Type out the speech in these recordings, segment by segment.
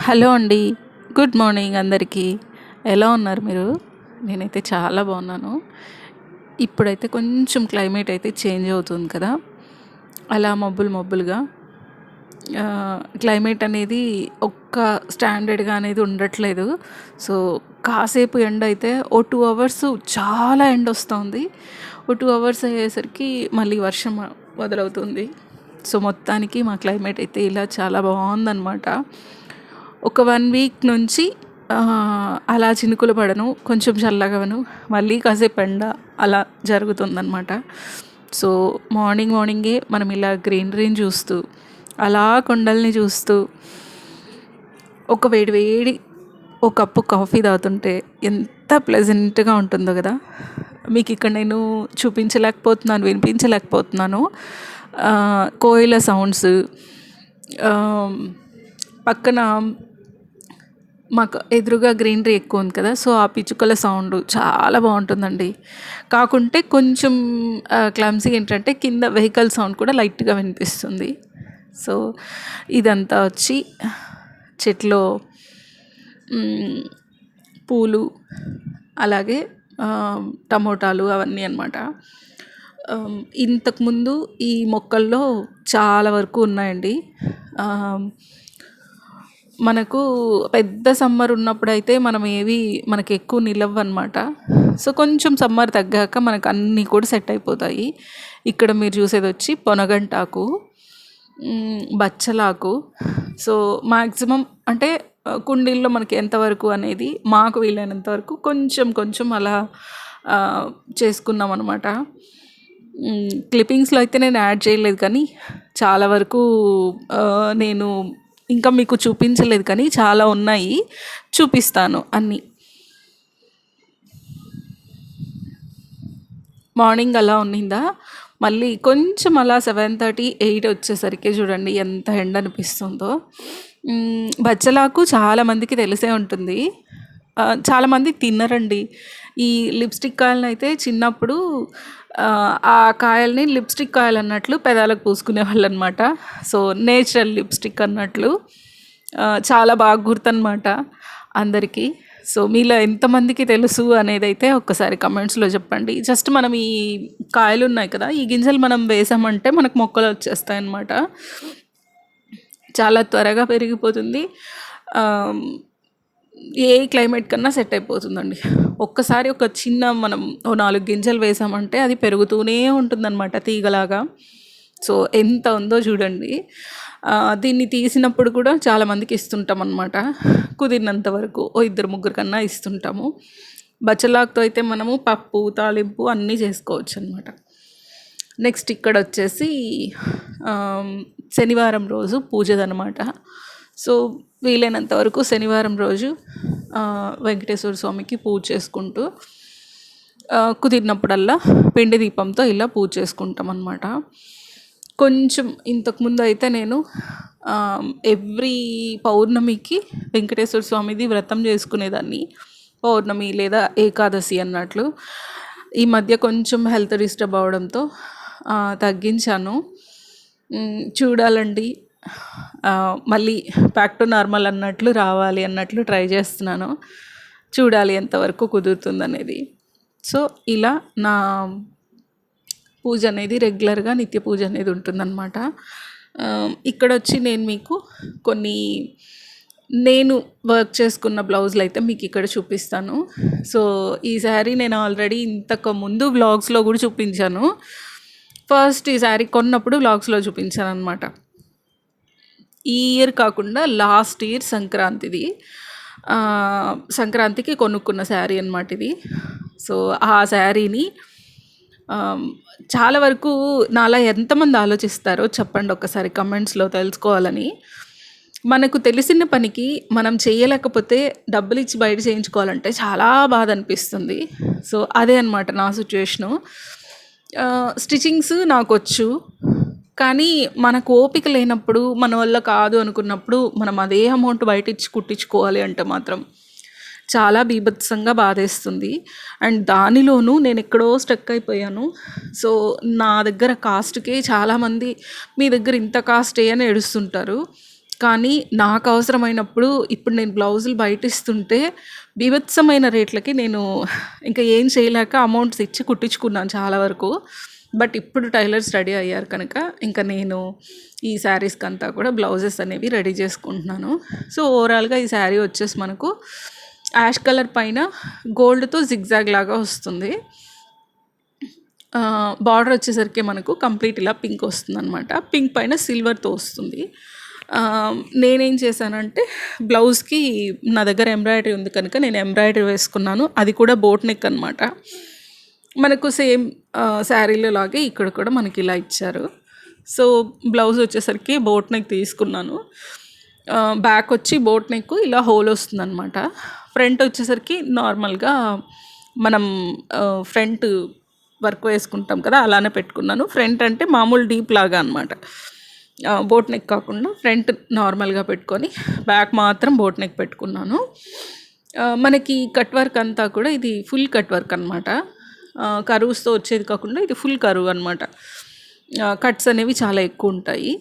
Hello అండి. Good morning అందరికీ. ఎలా ఉన్నారు మీరు? నేనైతే చాలా బాగున్నాను. ఇప్పుడైతే కొంచెం క్లైమేట్ అయితే చేంజ్ అవుతుంది కదా. అలా మబ్బులు మబ్బులుగా. క్లైమేట్ అనేది ఒక్క స్టాండర్డ్గా అనేది ఉండట్లేదు. సో కాసేపు ఎండ అయితే ఓ టూ అవర్స్ చాలా ఎండ వస్తుంది. ఓ టూ అవర్స్ అయ్యేసరికి మళ్ళీ వర్షం మొదలవుతుంది సో మొత్తానికి మా క్లైమేట్ అయితే ఇలా చాలా బాగుందన్నమాట. ఒక వన్ వీక్ నుంచి అలా చినుకులు పడను కొంచెం చల్లగవను మళ్ళీ కాసేపు ఎండ అలా జరుగుతుందన్నమాట. సో మార్నింగ్ మార్నింగే మనం ఇలా గ్రీనరీని చూస్తూ అలా కొండల్ని చూస్తూ ఒక వేడి వేడి ఒక కప్పు కాఫీ తాగుతుంటే ఎంత ప్లెజెంట్గా ఉంటుందో కదా. మీకు ఇక్కడ నేను చూపించలేకపోతున్నాను వినిపించలేకపోతున్నాను. కోయిల సౌండ్స్ పక్కన మాకు ఎదురుగా గ్రీనరీ ఎక్కువ ఉంది కదా సో ఆ పిచ్చుకల సౌండ్ చాలా బాగుంటుందండి. కాకుంటే కొంచెం క్లమ్సీ ఏంటంటే కింద వెహికల్ సౌండ్ కూడా లైట్గా వినిపిస్తుంది. సో ఇదంతా వచ్చి చెట్లో పూలు అలాగే టమోటాలు అవన్నీ అనమాట ఇంతకుముందు ఈ మొక్కల్లో చాలా వరకు ఉన్నాయండి. మనకు పెద్ద సమ్మర్ ఉన్నప్పుడైతే మనం ఏవి మనకి ఎక్కువ నిలవ్వు అనమాట సో కొంచెం సమ్మర్ తగ్గాక మనకు అన్నీ కూడా సెట్ అయిపోతాయి. ఇక్కడ మీరు చూసేది వచ్చి పొనగంటాకు బచ్చలాకు. సో మ్యాక్సిమం అంటే కుండీల్లో మనకి ఎంతవరకు అనేది మాకు వీలైనంత వరకు కొంచెం కొంచెం అలా చేసుకున్నాం అనమాట క్లిప్పింగ్స్లో అయితే నేను యాడ్ చేయలేదు కానీ చాలా వరకు నేను ఇంకా మీకు చూపించలేదు కానీ చాలా ఉన్నాయి. చూపిస్తాను అన్నీ. మార్నింగ్ అలా ఉన్నిందా? మళ్ళీ కొంచెం అలా సెవెన్ థర్టీ ఎయిట్ వచ్చేసరికి చూడండి ఎంత ఎండ అనిపిస్తుందో. బచ్చలాకు చాలామందికి తెలిసే ఉంటుంది. చాలామంది తిన్నరండి ఈ లిప్స్టిక్ కాయలను అయితే చిన్నప్పుడు ఆ, కాయల్ని లిప్స్టిక్ కాయలు అన్నట్లు పెదాలకు పూసుకునే వాళ్ళు అనమాట సో నేచురల్ లిప్స్టిక్ అన్నట్లు. చాలా బాగా గుర్తనమాట అందరికీ. సో మీలో ఎంతమందికి తెలుసు అనేది అయితే ఒక్కసారి కమెంట్స్లో చెప్పండి. జస్ట్ మనం ఈ కాయలు ఉన్నాయి కదా ఈ గింజలు మనం వేసామంటే మనకు మొక్కలు వచ్చేస్తాయి అన్నమాట చాలా త్వరగా పెరిగిపోతుంది. ఏ క్లైమేట్ కన్నా సెట్ అయిపోతుందండి. ఒక్కసారి ఒక చిన్న మనం ఓ నాలుగు గింజలు వేసామంటే అది పెరుగుతూనే ఉంటుందన్నమాట తీగలాగా. సో ఎంత ఉందో చూడండి. దీన్ని తీసినప్పుడు కూడా చాలామందికి ఇస్తుంటాం అనమాట కుదిరినంత వరకు ఓ ఇద్దరు ముగ్గురు కన్నా ఇస్తుంటాము. బచ్చలాక్తో అయితే మనము పప్పు తాలింపు అన్నీ చేసుకోవచ్చు అనమాట నెక్స్ట్ ఇక్కడ వచ్చేసి శనివారం రోజు పూజదనమాట సో వీలైనంత వరకు శనివారం రోజు వెంకటేశ్వర స్వామికి పూజ చేసుకుంటూ కుదిరినప్పుడల్లా పిండి దీపంతో ఇలా పూజ చేసుకుంటాం అనమాట కొంచెం ఇంతకుముందు అయితే నేను ఎవ్రీ పౌర్ణమికి వెంకటేశ్వర స్వామిది వ్రతం చేసుకునేదాన్ని. పౌర్ణమి లేదా ఏకాదశి అన్నట్లు. ఈ మధ్య కొంచెం హెల్త్ డిస్టర్బ్ అవడంతో తగ్గించాను. చూడాలండి. మళ్ళీ బ్యాక్ టు నార్మల్ అన్నట్లు రావాలి అన్నట్లు ట్రై చేస్తున్నాను. చూడాలి ఎంతవరకు కుదురుతుందనేది. సో ఇలా నా పూజ అనేది రెగ్యులర్గా నిత్య పూజ అనేది ఉంటుందన్నమాట. ఇక్కడ వచ్చి నేను మీకు కొన్ని నేను వర్క్ చేసుకున్న బ్లౌజులు అయితే మీకు ఇక్కడ చూపిస్తాను. సో ఈ శారీ నేను ఆల్రెడీ ఇంతకు ముందు వ్లాగ్స్లో కూడా చూపించాను. ఫస్ట్ ఈ శారీ కొన్నప్పుడు వ్లాగ్స్లో చూపించాను అనమాట ఈ ఇయర్ కాకుండా లాస్ట్ ఇయర్ సంక్రాంతిది. సంక్రాంతికి కొనుక్కున్న శారీ అనమాట ఇది. సో ఆ శారీని చాలా వరకు నాలా ఎంతమంది ఆలోచిస్తారో చెప్పండి ఒక్కసారి కమెంట్స్లో తెలుసుకోవాలని. మనకు తెలిసిన పనికి మనం చేయలేకపోతే డబ్బులు ఇచ్చి బయట చేయించుకోవాలంటే చాలా బాధ అనిపిస్తుంది. సో అదే అనమాట నా సిచ్యువేషను స్టిచ్చింగ్స్ నాకు వచ్చు. కానీ మనకు ఓపిక లేనప్పుడు మన వల్ల కాదు అనుకున్నప్పుడు మనం అదే అమౌంట్ బయట ఇచ్చి కుట్టించుకోవాలి అంటే మాత్రం. చాలా బీభత్సంగా బాధేస్తుంది. అండ్ దానిలోనూ నేను ఎక్కడో స్టక్ అయిపోయాను. సో నా దగ్గర కాస్ట్కే చాలామంది మీ దగ్గర ఇంత కాస్ట్ అని ఏడుస్తుంటారు. కానీ నాకు అవసరమైనప్పుడు ఇప్పుడు నేను బ్లౌజులు బయట ఇస్తుంటే బీభత్సమైన రేట్లకి నేను ఇంకా ఏం చేయలేక అమౌంట్స్ ఇచ్చి కుట్టించుకున్నాను చాలా వరకు. బట్ ఇప్పుడు టైలర్స్ రెడీ అయ్యారు కనుక ఇంకా నేను ఈ శారీస్కి అంతా కూడా బ్లౌజెస్ అనేవి రెడీ చేసుకుంటున్నాను. సో ఓవరాల్గా ఈ శారీ వచ్చేసి మనకు యాష్ కలర్ పైన గోల్డ్తో జిగ్జాగ్ లాగా వస్తుంది. బార్డర్ వచ్చేసరికి మనకు కంప్లీట్ ఇలా పింక్ వస్తుంది అనమాట పింక్ పైన సిల్వర్తో వస్తుంది. నేనేం చేశానంటే బ్లౌజ్కి నా దగ్గర ఎంబ్రాయిడరీ ఉంది కనుక నేను ఎంబ్రాయిడరీ వేసుకున్నాను. అది కూడా బోట్ నెక్ అనమాట మనకు సేమ్ శారీలో లాగే ఇక్కడ కూడా మనకి ఇలా ఇచ్చారు. సో బ్లౌజ్ వచ్చేసరికి బోట్ నెక్ తీసుకున్నాను. బ్యాక్ వచ్చి బోట్ నెక్ ఇలా హోల్ వస్తుంది అనమాట ఫ్రంట్ వచ్చేసరికి నార్మల్గా మనం ఫ్రంట్ వర్క్ వేసుకుంటాం కదా అలానే పెట్టుకున్నాను. ఫ్రంట్ అంటే మామూలు డీప్ లాగా అనమాట బోట్ నెక్ కాకుండా ఫ్రంట్ నార్మల్గా పెట్టుకొని బ్యాక్ మాత్రం బోట్ నెక్ పెట్టుకున్నాను. మనకి కట్ వర్క్ అంతా కూడా ఇది ఫుల్ కట్ వర్క్ అనమాట కరువుస్తో వచ్చేది కాకుండా ఇది ఫుల్ కరువు అనమాట కట్స్ అనేవి చాలా ఎక్కువ ఉంటాయి.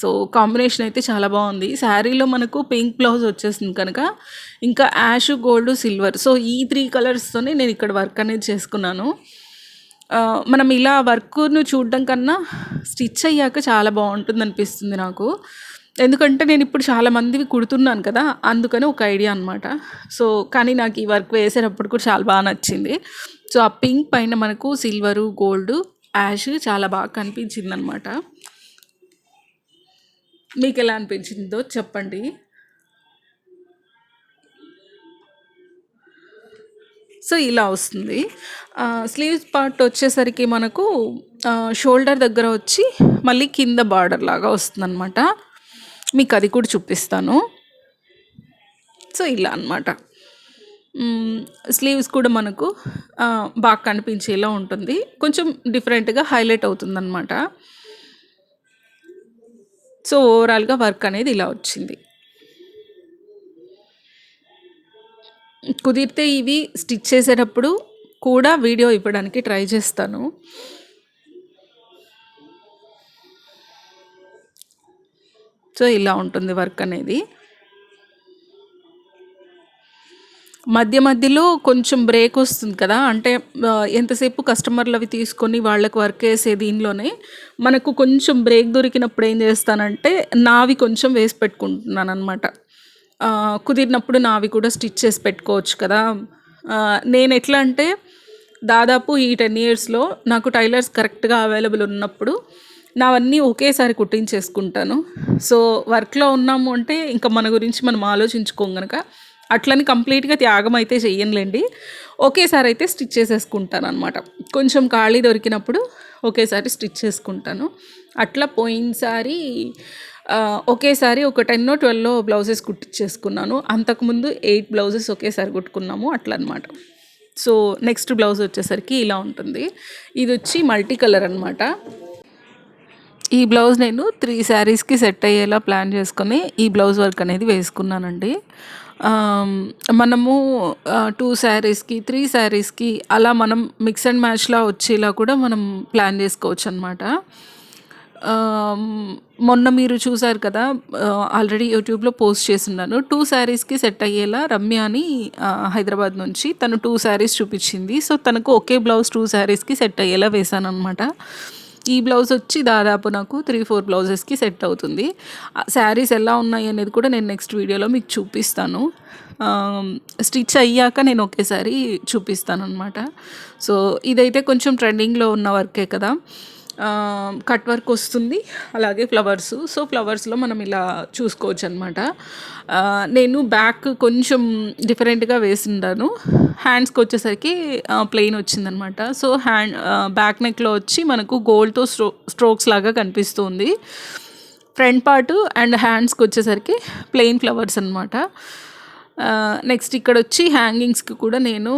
సో కాంబినేషన్ అయితే చాలా బాగుంది. శారీలో మనకు పింక్ బ్లౌజ్ వచ్చేసింది కనుక ఇంకా యాష్ గోల్డ్ సిల్వర్. సో ఈ త్రీ కలర్స్తోనే నేను ఇక్కడ వర్క్ అనేది చేసుకున్నాను. మనం ఇలా వర్క్ను చూడడం కన్నా స్టిచ్ అయ్యాక చాలా బాగుంటుంది అనిపిస్తుంది నాకు. ఎందుకంటే నేను ఇప్పుడు చాలా మందివి కుడుతున్నాను కదా అందుకని ఒక ఐడియా అనమాట సో కానీ నాకు ఈ వర్క్ వేసేటప్పుడు కూడా చాలా బాగా నచ్చింది. సో ఆ పింక్ పైన మనకు సిల్వరు గోల్డ్ యాష్ చాలా బాగా కనిపించింది అనమాట మీకు ఎలా అనిపించిందో చెప్పండి. సో ఇలా వస్తుంది. స్లీవ్స్ పార్ట్ వచ్చేసరికి మనకు షోల్డర్ దగ్గర వచ్చి మళ్ళీ కింద బార్డర్ లాగా వస్తుంది అనమాట మీకు అది కూడా చూపిస్తాను. సో ఇలా అనమాట స్లీవ్స్ కూడా మనకు బాగా కనిపించేలా ఉంటుంది. కొంచెం డిఫరెంట్గా హైలైట్ అవుతుంది అనమాట సో ఓవరాల్గా వర్క్ అనేది ఇలా వచ్చింది. కుదిరితే ఇవి స్టిచ్ చేసేటప్పుడు కూడా వీడియో ఇవ్వడానికి ట్రై చేస్తాను. సో ఇలా ఉంటుంది వర్క్ అనేది. మధ్య మధ్యలో కొంచెం బ్రేక్ వస్తుంది కదా. అంటే ఎంతసేపు కస్టమర్లు అవి తీసుకొని వాళ్ళకి వర్క్ చేసే దీనిలోనే మనకు కొంచెం బ్రేక్ దొరికినప్పుడు ఏం చేస్తానంటే నావి కొంచెం వేసి పెట్టుకుంటున్నాను అనమాట కుదిరినప్పుడు నావి కూడా స్టిచ్ చేసి పెట్టుకోవచ్చు కదా. నేను ఎట్లా అంటే దాదాపు ఈ టెన్ ఇయర్స్లో నాకు టైలర్స్ కరెక్ట్గా అవైలబుల్ ఉన్నప్పుడు నావన్నీ ఒకేసారి కుట్టించేసుకుంటాను. సో వర్క్లో ఉన్నాము అంటే ఇంకా మన గురించి మనం ఆలోచించుకోం కనుక అట్లని కంప్లీట్గా త్యాగం అయితే చెయ్యనులేండి. ఒకేసారి అయితే స్టిచ్ చేసేసుకుంటాను అనమాట కొంచెం ఖాళీ దొరికినప్పుడు ఒకేసారి స్టిచ్ చేసుకుంటాను. అట్లా పోయినసారి ఒకేసారి ఒక టెన్ ట్వెల్వ్ బ్లౌజెస్ కుట్టించేసుకున్నాను అంతకుముందు ఎయిట్ బ్లౌజెస్ ఒకేసారి కుట్టుకున్నాము అట్లా అనమాట సో నెక్స్ట్ బ్లౌజ్ వచ్చేసరికి ఇలా ఉంటుంది. ఇది వచ్చి మల్టీ కలర్ అనమాట ఈ బ్లౌజ్ నేను త్రీ శారీస్కి సెట్ అయ్యేలా ప్లాన్ చేసుకొని ఈ బ్లౌజ్ వర్క్ అనేది వేసుకున్నానండి. మనము టూ శారీస్కి త్రీ శారీస్కి అలా మనం మిక్స్ అండ్ మ్యాచ్లా వచ్చేలా కూడా మనం ప్లాన్ చేసుకోవచ్చు అనమాట మొన్న మీరు చూసారు కదా ఆల్రెడీ యూట్యూబ్లో పోస్ట్ చేస్తున్నాను. టూ శారీస్కి సెట్ అయ్యేలా రమ్య అని హైదరాబాద్ నుంచి తను టూ శారీస్ చూపించింది. సో తనకు ఒకే బ్లౌజ్ టూ శారీస్కి సెట్ అయ్యేలా వేసాను అనమాట ఈ బ్లౌజ్ వచ్చి దాదాపు నాకు త్రీ ఫోర్ బ్లౌజెస్కి సెట్ అవుతుంది. శారీస్ ఎలా ఉన్నాయి అనేది కూడా నేను నెక్స్ట్ వీడియోలో మీకు చూపిస్తాను. స్టిచ్ అయ్యాక నేను ఒకేసారి చూపిస్తాను అనమాట సో ఇదైతే కొంచెం ట్రెండింగ్లో ఉన్న వర్కే కదా. కట్ వర్క్ వస్తుంది అలాగే ఫ్లవర్స్. సో ఫ్లవర్స్లో మనం ఇలా చూసుకోవచ్చు అనమాట నేను బ్యాక్ కొంచెం డిఫరెంట్గా వేసిండాను హ్యాండ్స్కి వచ్చేసరికి ప్లెయిన్ వచ్చిందనమాట సో హ్యాండ్ బ్యాక్ నెక్లో వచ్చి మనకు గోల్డ్తో స్ట్రో స్ట్రోక్స్ లాగా కనిపిస్తుంది. ఫ్రంట్ పార్ట్ అండ్ హ్యాండ్స్కి వచ్చేసరికి ప్లెయిన్ ఫ్లవర్స్ అనమాట నెక్స్ట్ ఇక్కడ వచ్చి హ్యాంగింగ్స్కి కూడా నేను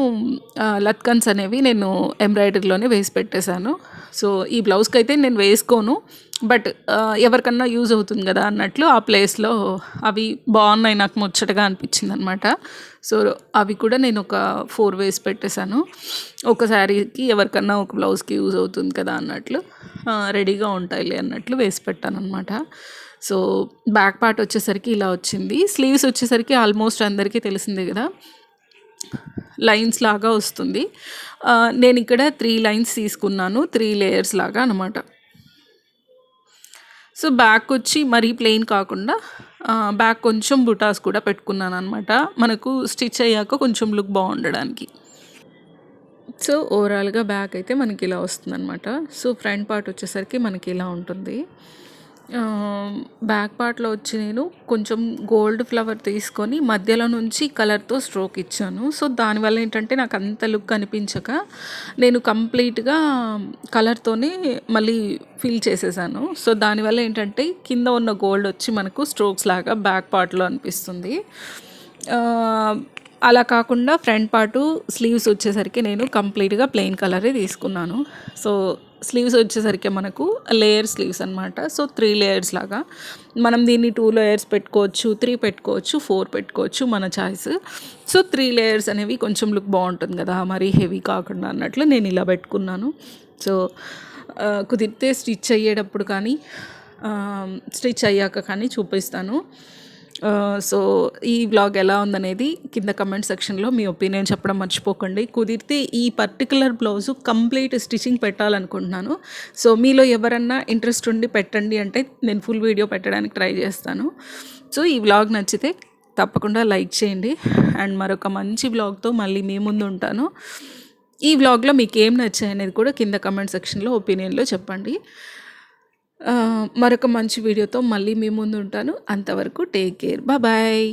లత్కన్స్ అనేవి నేను ఎంబ్రాయిడరీలోనే వేసి పెట్టేశాను. సో ఈ బ్లౌజ్కి అయితే నేను వేసుకోను. బట్ ఎవరికన్నా యూజ్ అవుతుంది కదా అన్నట్లు ఆ ప్లేస్లో అవి బాగున్నాయి నాకు ముచ్చటగా అనిపించింది అనమాట సో అవి కూడా నేను ఒక ఫోర్ వేసి పెట్టేశాను. ఒక శారీకి ఎవరికన్నా ఒక బ్లౌజ్కి యూజ్ అవుతుంది కదా అన్నట్లు రెడీగా ఉంటాయిలే అన్నట్లు వేసి పెట్టాను అనమాట సో బ్యాక్ పార్ట్ వచ్చేసరికి ఇలా వచ్చింది. స్లీవ్స్ వచ్చేసరికి ఆల్మోస్ట్ అందరికీ తెలిసిందే కదా లైన్స్ లాగా వస్తుంది. నేను ఇక్కడ త్రీ లైన్స్ తీసుకున్నాను త్రీ లేయర్స్ లాగా అనమాట సో బ్యాక్ వచ్చి మరీ ప్లెయిన్ కాకుండా బ్యాక్ కొంచెం బుటాస్ కూడా పెట్టుకున్నాను అనమాట మనకు స్టిచ్ అయ్యాక కొంచెం లుక్ బాగుండడానికి. సో ఓవరాల్గా బ్యాక్ అయితే మనకి ఇలా వస్తుందన్నమాట. సో ఫ్రంట్ పార్ట్ వచ్చేసరికి మనకి ఇలా ఉంటుంది. బ్యాక్ పార్ట్లో వచ్చి నేను కొంచెం గోల్డ్ ఫ్లవర్ తీసుకొని మధ్యలో నుంచి కలర్తో స్ట్రోక్ ఇచ్చాను. సో దానివల్ల ఏంటంటే నాకు అంత లుక్ అనిపించక నేను కంప్లీట్గా కలర్తోనే మళ్ళీ ఫిల్ చేసేసాను. సో దానివల్ల ఏంటంటే కింద ఉన్న గోల్డ్ వచ్చి మనకు స్ట్రోక్స్ లాగా బ్యాక్ పార్ట్లో అనిపిస్తుంది. అలా కాకుండా ఫ్రంట్ పార్టు స్లీవ్స్ వచ్చేసరికి నేను కంప్లీట్గా ప్లెయిన్ కలరే తీసుకున్నాను. సో స్లీవ్స్ వచ్చేసరికి మనకు లేయర్ స్లీవ్స్ అనమాట సో త్రీ లేయర్స్ లాగా. మనం దీన్ని టూ లేయర్స్ పెట్టుకోవచ్చు త్రీ పెట్టుకోవచ్చు ఫోర్ పెట్టుకోవచ్చు మన చాయిస్. సో త్రీ లేయర్స్ అనేవి కొంచెం లుక్ బాగుంటుంది కదా మరీ హెవీ కాకుండా అన్నట్లు నేను ఇలా పెట్టుకున్నాను. సో కుదిరితే స్టిచ్ అయ్యేటప్పుడు కానీ స్టిచ్ అయ్యాక కానీ చూపిస్తాను. Uh, సో ఈ వ్లాగ్ ఎలా ఉందనేది కింద కమెంట్ సెక్షన్లో మీ ఒపీనియన్ చెప్పడం మర్చిపోకండి. కుదిరితే ఈ పర్టికులర్ బ్లౌజు కంప్లీట్ స్టిచ్చింగ్ పెట్టాలనుకుంటున్నాను. సో మీలో ఎవరన్నా ఇంట్రెస్ట్ ఉండి పెట్టండి అంటే నేను ఫుల్ వీడియో పెట్టడానికి ట్రై చేస్తాను. సో ఈ వ్లాగ్ నచ్చితే తప్పకుండా లైక్ చేయండి. అండ్ మరొక మంచి వ్లాగ్తో మళ్ళీ మీ ముందు ఉంటాను. ఈ వ్లాగ్లో మీకు ఏం నచ్చాయి అనేది కూడా కింద కమెంట్ సెక్షన్లో ఒపీనియన్లో చెప్పండి. మరొక మంచి వీడియోతో మళ్ళీ మీ ముందు ఉంటాను అంతవరకు టేక్ కేర్ బాయ్